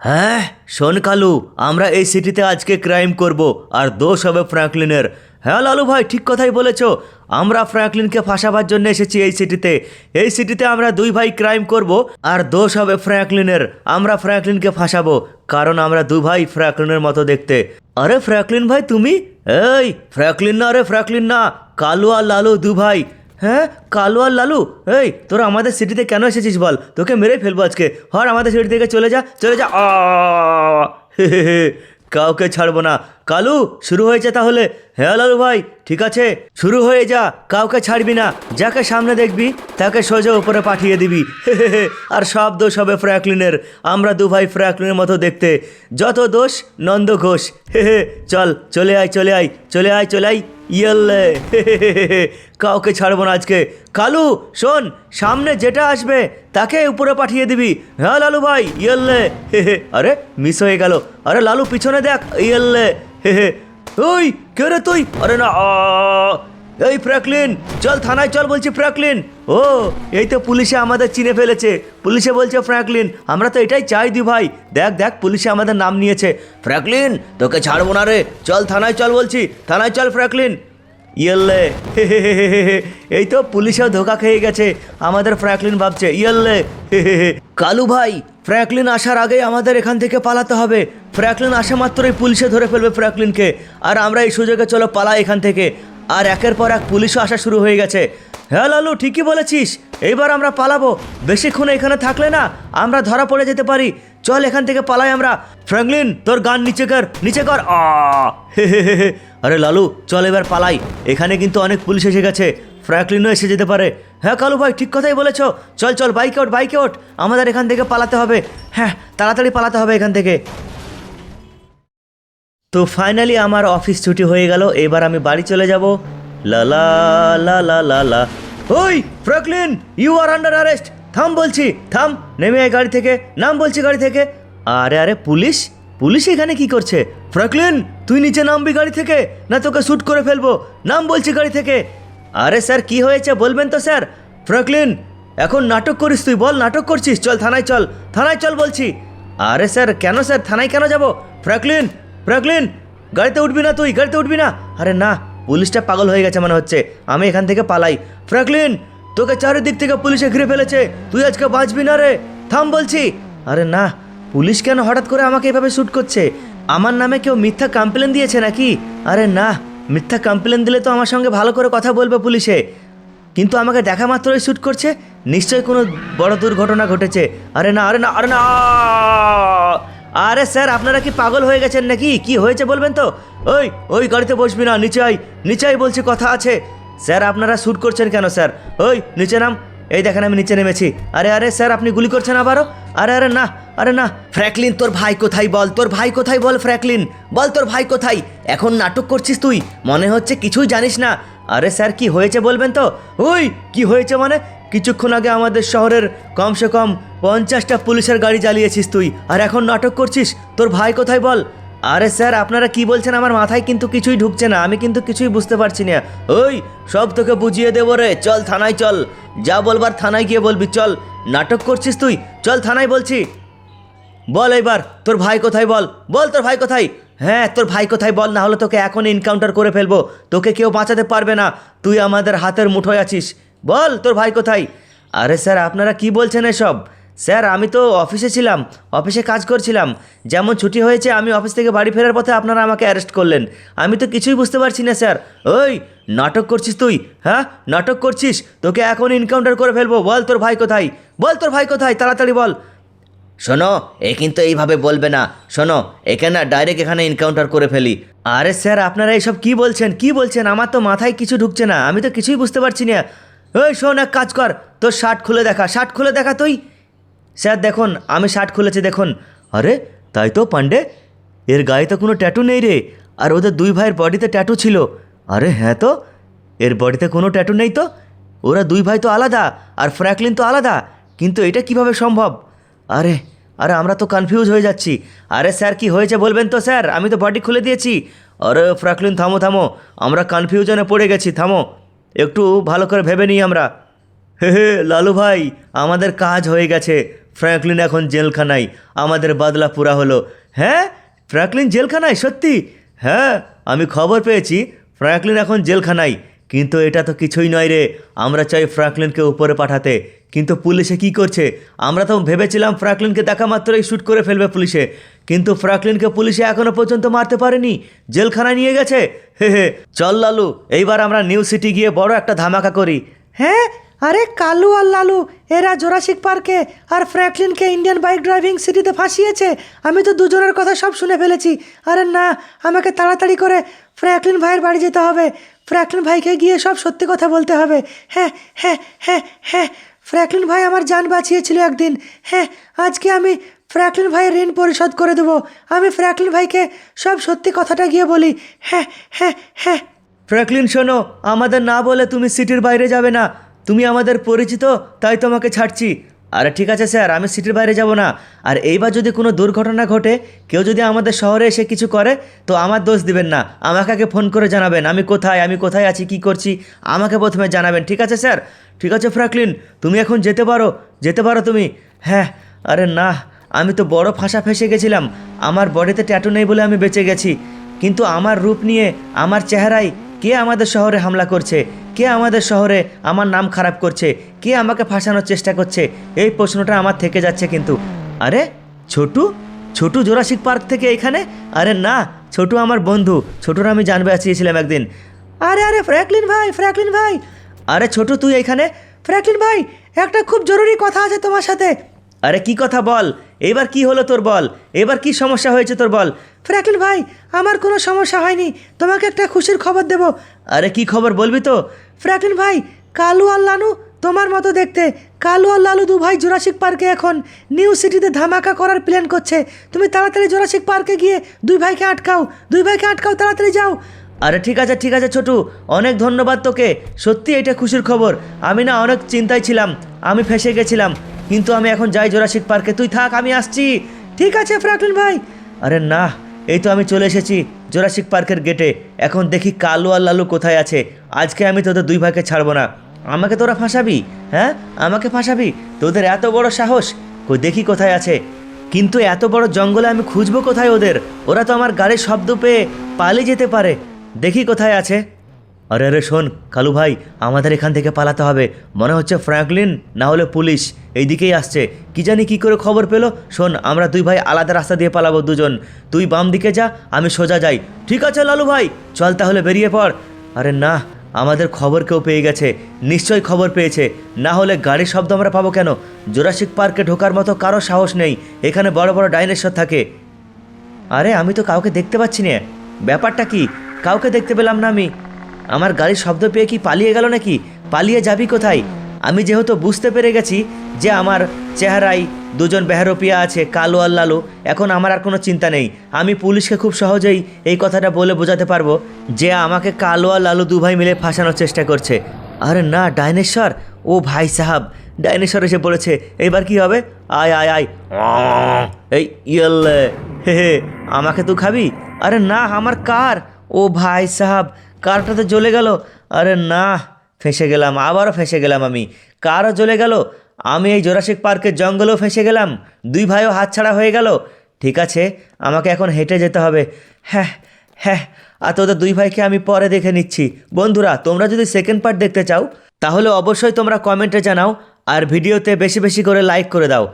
হ্যাঁ শোন কালু, আমরা এই সিটিতে আজকে ক্রাইম করব, আর দোষ হবে ফ্র্যাঙ্কলিনের। হ্যাঁ লালু ভাই, ঠিক কথাই বলেছ। আমরা ফ্র্যাঙ্কলিনকে ফাঁসাবার জন্য এসেছি এই সিটিতে। এই সিটিতে আমরা দুই ভাই ক্রাইম করব, আর দোষ হবে ফ্র্যাঙ্কলিনের। আমরা ফ্র্যাঙ্কলিনকে ফাঁসাবো, কারণ আমরা দু ভাই ফ্র্যাঙ্কলিনের মতো দেখতে। আরে ফ্র্যাঙ্কলিন ভাই, তুমি? এই, ফ্র্যাঙ্কলিন না, আরে ফ্র্যাঙ্কলিন না। কালু আর লালু দু ভাই। হ্যাঁ? কালু আর লালু? এই, তোরা আমাদের সিটিতে কেন এসেছিস বল? তোকে মেরে ফেলব আজকে। হর আমাদের সিটি থেকে চলে যা চলে যা। আ! কাউকে ছাড়বো না। কালু, শুরু হয়েছে তাহলে। হ্যাঁ লালু ভাই, ঠিক আছে? শুরু হয়ে যা, কাউকে ছাড়বি না। যাকে সামনে দেখবি, তাকে সোজা উপরে পাঠিয়ে দিবি। আর সব দোষ হবে ফ্র্যাকলিনের আমরা দু ভাই ফ্র্যাঙ্কলিনের মতো দেখতে। যত দোষ, নন্দ ঘোষ। হে হে, চল, চলে আয় চলে আয় চলে আয় চলে আয়। ইয়েলে কাউকে ছাড়বো না আজকে। কালু, শোন, সামনে যেটা আসবে, তাকে উপরে পাঠিয়ে দিবি। হ্যাঁ লালু ভাই ইয়েলে আরে মিস হয়ে গেল। আরে, লালু, পিছনে দেখ, ইয়াল্লে। হে হে ওই, কে রে তুই? আরে না! এই ফ্র্যাকলিন চল থানায় চল বলছি ফ্র্যাকলিন ও, এই তো পুলিশে আমাদের চিনে ফেলেছে। পুলিশে বলছে ফ্র্যাঙ্কলিন, আমরা তো এটাই চাই দি ভাই। দেখ দেখ, পুলিশে আমাদের নাম নিয়েছে। ফ্র্যাঙ্কলিন, তোকে ছাড়বো না রে। চল থানায় চল বলছি। থানায় চল ফ্র্যাঙ্কলিন। ইয়েলে এই তো পুলিশেও ধোকা খেয়ে গেছে। আমাদের ফ্র্যাঙ্কলিন ভাবছে ইয়েলে কালু ভাই, ফ্র্যাঙ্কলিন আসার আগেই আমাদের এখান থেকে পালাতে হবে। ফ্র্যাঙ্কলিন আসা মাত্রই পুলিশে ধরে ফেলবে ফ্র্যাঙ্কলিনকে। আর আমরা এই সুযোগে চলো পালাই এখান থেকে। আর একের পর এক পুলিশও আসা শুরু হয়ে গেছে। হ্যাঁ লালু, ঠিকই বলেছিস। এইবার আমরা পালাবো। বেশিক্ষণ এখানে থাকলে না, আমরা ধরা পড়ে যেতে পারি। চল এখান থেকে পালাই আমরা। ফ্র্যাঙ্কলিন, তোর গান নিচে কর নিচে কর। আ, হে হে হে। আরে লালু, চল এবার পালাই। এখানে কিন্তু অনেক পুলিশ এসে গেছে। ফ্র্যাঙ্কলিনও এসে যেতে পারে। হ্যাঁ কালু ভাই, ঠিক কথাই বলেছ। চল চল, বাইকে ওঠ বাইকে ওঠ আমাদের এখান থেকে পালাতে হবে। হ্যাঁ তাড়াতাড়ি পালাতে হবে এখান থেকে। তো ফাইনালি আমার অফিস ছুটি হয়ে গেল, এবার আমি বাড়ি চলে যাব। লা লা লা লা লা ওই Franklin you are under arrest থাম বলছি, থাম, নেমে আয় গাড়ি থেকে, নাম বলছি গাড়ি থেকে। আরে আরে, পুলিশ? পুলিশ এখানে কি করছে? ফ্র্যাঙ্কলিন তুই নিচে নামবি গাড়ি থেকে, না তোকে শ্যুট করে ফেলব? নাম বলছি গাড়ি থেকে। আরে স্যার, কি হয়েছে বলবেন তো স্যার? ফ্র্যাঙ্কলিন এখন নাটক করিস তুই, বল, নাটক করছিস? চল, থানায় চল থানায় চল বলছি। আরে স্যার, কেন স্যার, থানায় কেন যাব? ফ্র্যাঙ্কলিন ফ্র্যাঙ্কলিন গাড়িতে উঠবি না তুই, গাড়িতে উঠবি না। আরে না, পুলিশটা পাগল হয়ে গেছে মনে হচ্ছে। আমি এখান থেকে পালাই। ফ্র্যাঙ্কলিন তোকে চারিদিক থেকে পুলিশে ঘিরে ফেলেছে। তুই আজকে বাঁচবি না রে। থাম বলছি। আরে না, পুলিশ কেন হঠাৎ করে আমাকে এভাবে শ্যুট করছে? আমার নামে কেউ মিথ্যা কমপ্লেন দিয়েছে নাকি? আরে না, মিথ্যা কমপ্লেন দিলে তো আমার সঙ্গে ভালো করে কথা বলবে পুলিশে। কিন্তু আমাকে দেখা মাত্রই শ্যুট করছে, নিশ্চয়ই কোনো বড় দুর্ঘটনা ঘটেছে। আরে না আরে না আরে না! আরে স্যার, আপনারা কি পাগল হয়ে গেছেন নাকি? কি হয়েছে বলবেন তো? ওই ওই গাড়িতে বসবি না, নিচে আই নিচে আই বলছি, কথা আছে। স্যার, আপনারা শ্যুট করছেন কেন স্যার? ওই, নিচে নাম। এই দেখেন, আমি নিচে নেমেছি। আরে আরে স্যার, আপনি গুলি করছেন আবারও? আরে আরে না আরে না। ফ্র্যাকলিন তোর ভাই কোথায় বল? তোর ভাই কোথায় বল ফ্র্যাকলিন বল, তোর ভাই কোথায়? এখন নাটক করছিস তুই? মনে হচ্ছে কিছুই জানিস না। আরে স্যার, কি হয়েছে বলবেন তো? ওই, কি হয়েছে মানে? কিছুক্ষণ আগে আমাদের শহরের কমসে কম পঞ্চাশটা পুলিশের গাড়ি জ্বালিয়েছিস তুই। আর এখন নাটক করছিস? তোর ভাই কোথায় বল? আরে স্যার, আপনারা কি বলছেন? আমার মাথায় কিন্তু কিছুই ঢুকছে না। আমি কিন্তু কিছুই বুঝতে পারছি না। ওই, সব তোকে বুঝিয়ে দেবো রে। চল থানায় চল। যা বলবার থানায় গিয়ে বলবি, চল। নাটক করছিস তুই? চল থানায় বলছি। বল এবার তোর ভাই কোথায় বল? বল তোর ভাই কোথায়? হ্যাঁ তোর ভাই কোথায় বল? না হলে তোকে এখন এনকাউন্টার করে ফেলব। তোকে কেউ বাঁচাতে পারবে না। তুই আমাদের হাতের মুঠোয় আছিস। বল, তোর ভাই কোথায়? আরে স্যার, আপনারা কি বলছেন এসব? স্যার, আমি তো অফিসে ছিলাম, অফিসে কাজ করছিলাম। যেমন ছুটি হয়েছে, আমি অফিস থেকে বাড়ি ফেরার পথে আপনারা আমাকে অ্যারেস্ট করলেন। আমি তো কিছুই বুঝতে পারছি না, স্যার। ওই, নাটক করছিস তুই? হ্যাঁ? নাটক করছিস? তোকে এখন এনকাউন্টার করে ফেলব। বল, তোর ভাই কোথায়? বল, তোর ভাই কোথায়? তাড়াতাড়ি বল। শোনো, এ কিন্তু এইভাবে বলবে না। শোনো একে না ডাইরেক্ট এখানে এনকাউন্টার করে ফেলি। আরে স্যার, আপনারা এইসব কি বলছেন? কি বলছেন? আমার তো মাথায় কিছু ঢুকছে না। আমি তো কিছুই বুঝতে পারছি না। ওই শোন এক কাজ কর, তোর শার্ট খুলে দেখা, শার্ট খুলে দেখা তুই। স্যার, দেখুন, আমি শার্ট খুলেছি, দেখুন। আরে, তাই তো পান্ডে এর গায়ে তো কোনো ট্যাটু নেই রে, আর ওদের দুই ভাইয়ের বডিতে ট্যাটু ছিল। আরে হ্যাঁ তো, এর বডিতে কোনো ট্যাটু নেই তো। ওরা দুই ভাই তো আলাদা, আর ফ্র্যাঙ্কলিন তো আলাদা, কিন্তু এটা কীভাবে সম্ভব? আরে আরে, আমরা তো কনফিউজ হয়ে যাচ্ছি। আরে স্যার, কি হয়েছে বলবেন তো স্যার? আমি তো বডি খুলে দিয়েছি। আরে ফ্র্যাঙ্কলিন থামো থামো, আমরা কনফিউজনে পড়ে গেছি, থামো। একটু ভালো করে ভেবে নিই আমরা। হে হে, লালু ভাই, আমাদের কাজ হয়ে গেছে। ফ্র্যাঙ্কলিন এখন জেলখানায়। আমাদের বাদলা পুরা হলো। হ্যাঁ? ফ্র্যাঙ্কলিন জেলখানায়? সত্যি? হ্যাঁ আমি খবর পেয়েছি। ফ্র্যাঙ্কলিন এখন জেলখানায়। কিন্তু এটা তো কিছুই নয় রে। আমরা চাই ফ্র্যাঙ্কলিনকে উপরে পাঠাতে। কিন্তু পুলিশে কি করছে? আমরা তো ভেবেছিলাম ফ্র্যাঙ্কলিনকে দেখা মাত্রই শ্যুট করে ফেলবে পুলিশে। কিন্তু ফ্র্যাঙ্কলিনকে পুলিশে এখনও পর্যন্ত মারতে পারেনি। জেলখানায় নিয়ে গেছে? হে হে, চল লালু, এইবার আমরা নিউ সিটি গিয়ে বড় একটা ধামাকা করি। হ্যাঁ আরে কালু আর লালু, এরা জোরাসিক পার্কে আর ফ্র্যাঙ্কলিনকে ইন্ডিয়ান বাইক ড্রাইভিং সিটিতে ফাঁসিয়েছে। আমি তো দুজনের কথা সব শুনে ফেলেছি। আরে না, আমাকে তাড়াতাড়ি করে ফ্র্যাঙ্কলিন ভাইয়ের বাড়ি যেতে হবে। ফ্র্যাঙ্কলিন ভাইকে গিয়ে সব সত্যি কথা বলতে হবে। হ্যাঁ হ্যাঁ হ্যাঁ হ্যাঁ ফ্র্যাঙ্কলিন ভাই আমার যান বাঁচিয়েছিল একদিন। হ্যাঁ আজকে আমি ফ্র্যাঙ্কলিন ভাইয়ের ঋণ পরিশোধ করে দেবো। আমি ফ্র্যাঙ্কলিন ভাইকে সব সত্যি কথাটা গিয়ে বলি। হ্যাঁ হ্যাঁ হ্যাঁ। ফ্র্যাঙ্কলিন শোনো, আমাদের না বলে তুমি সিটির বাইরে যাবে না। তুমি আমাদের পরিচিত, তাই তোমাকে ছাড়ছি। আরে ঠিক আছে স্যার, আমি সিটির বাইরে যাব না। আর এইবার যদি কোনো দুর্ঘটনা ঘটে, কেউ যদি আমাদের শহরে এসে কিছু করে, তো আমার দোষ দিবেন না। আমাকে আগে ফোন করে জানাবেন, আমি কোথায় আমি কোথায় আছি, কি করছি, আমাকে প্রথমে জানাবেন, ঠিক আছে স্যার? ঠিক আছে ফ্র্যাঙ্কলিন তুমি এখন যেতে পারো যেতে পারো তুমি। হ্যাঁ আরে না, আমি তো বড় ফাঁসা ফেসে গেছিলাম। আমার বডিতে ট্যাটু নেই বলে আমি বেঁচে গেছি। কিন্তু আমার রূপ নিয়ে, আমার চেহারায় কে আমাদের শহরে হামলা করছে? কে আমাদের শহরে আমার নাম খারাপ করছে? কে আমাকে ফাঁসানোর চেষ্টা করছে? এই প্রশ্নটা আমার থেকে যাচ্ছে কিন্তু। আরে, ছোটু? ছোটু জোরাসিক পার্ক থেকে এখানে? আরে না, ছোটু আমার বন্ধু। ছোটুর আমি জানবে চেয়েছিলাম একদিন। আরে আরে, ফ্র্যাঙ্কলিন ভাই ফ্র্যাঙ্কলিন ভাই। আরে ছোটু, তুই এখানে? ফ্র্যাঙ্কলিন ভাই, একটা খুব জরুরি কথা আছে তোমার সাথে। আরে কি কথা বল? এবার কি হলো তোর বল? এবার কি সমস্যা হয়েছে তোর বল? ফ্র্যাঙ্কলিন ভাই আমার কোনো সমস্যা হয়নি। তোমাকে একটা খুশির খবর দেব। আরে কি খবর বলবি তো? ফ্র্যাঙ্কলিন ভাই কালু আর লালু তোমার মতো দেখতে। কালু আর লালু দু ভাই জোরাসিক পার্কে এখন। নিউ সিটিতে ধামাকা করার প্ল্যান করছে। তুমি তাড়াতাড়ি জোরাসিক পার্কে গিয়ে দুই ভাইকে আটকাও। দুই ভাইকে আটকাও তাড়াতাড়ি যাও। আরে ঠিক আছে ঠিক আছে ছোটু। অনেক ধন্যবাদ তোকে। সত্যি এটা খুশির খবর। আমি না অনেক চিন্তায় ছিলাম। আমি ফেসে গেছিলাম। কিন্তু আমি এখন যাই জোরাসিক পার্কে। তুই থাক, আমি আসছি। ঠিক আছে ফ্র্যাঙ্কলিন ভাই। আরে না, এই তো আমি চলে এসেছি জোরাসিক পার্কের গেটে। এখন দেখি কালু আর লালু কোথায় আছে। আজকে আমি তোদের দুই ভাইকে ছাড়বো না। আমাকে তোরা ফাঁসাবি হ্যাঁ? আমাকে ফাঁসাবি। তোদের এত বড় সাহস? কই, দেখি কোথায় আছে। কিন্তু এত বড় জঙ্গলে আমি খুঁজবো কোথায় ওদের? ওরা তো আমার গাড়ির শব্দ পেয়ে পালিয়ে যেতে পারে। দেখি কোথায় আছে। আরে আরে, শোন, কালু ভাই, আমাদের এখান থেকে পালাতে হবে। মনে হচ্ছে ফ্র্যাঙ্কলিন, না হলে পুলিশ। এইদিকেই আসছে। কি জানি কি করে খবর পেল? শোন, আমরা দুই ভাই আলাদা রাস্তা দিয়ে পালাবো দুজন। তুই বাম দিকে যা, আমি সোজা যাই। ঠিক আছে, লালু ভাই, চল তাহলে বেরিয়ে পড়। আরে না, আমাদের খবর কেউ পেয়ে গেছে। নিশ্চয়ই খবর পেয়েছে। না হলে গাড়ির শব্দ আমরা পাবো কেন? জোরাসিক পার্কে ঢোকার মতো কারও সাহস নেই। এখানে বড় বড় ডাইনোসর থাকে। আরে, আমি তো কাউকে দেখতে পাচ্ছি না। ব্যাপারটা কি? কাউকে দেখতে পেলাম না আমি। আমার গাড়ির শব্দ পেয়ে কি পালিয়ে গেল নাকি? পালিয়ে যাবি কোথায়? আমি যেহেতু বুঝতে পেরে গেছি যে আমার চেহারায় দুজন বেহারোপিয়া আছে, কালো আর লালু, এখন আমার আর কোনো চিন্তা নেই। আমি পুলিশকে খুব সহজেই এই কথাটা বলে বোঝাতে পারব যে আমাকে কালো আর লালু দুভাই মিলে ফাঁসানোর চেষ্টা করছে। আরে না, ডাইনেশ্বর? ও ভাই সাহাব, ডাইনেশ্বর এসে বলেছে এইবার কি হবে? আয় আয় আয়। এই ইয়েলে হে হে, আমাকে তুই খাবি? আরে না, আমার কার? ও ভাই সাহাব কারটা তো জ্বলে গেল। আরে না, ফেঁসে গেলাম, আবারও ফেঁসে গেলাম আমি। কারও জ্বলে গেল? আমি এই জোরাসিক পার্কের জঙ্গলেও ফেঁসে গেলাম। দুই ভাইও হাতছাড়া হয়ে গেল। ঠিক আছে, আমাকে এখন হেঁটে যেতে হবে। হ্যাঁ হ্যাঁ আর তোদের দুই ভাইকে আমি পরে দেখে নিচ্ছি। বন্ধুরা, তোমরা যদি সেকেন্ড পার্ট দেখতে চাও, তাহলে অবশ্যই তোমরা কমেন্টে জানাও, আর ভিডিওতে বেশি বেশি করে লাইক করে দাও।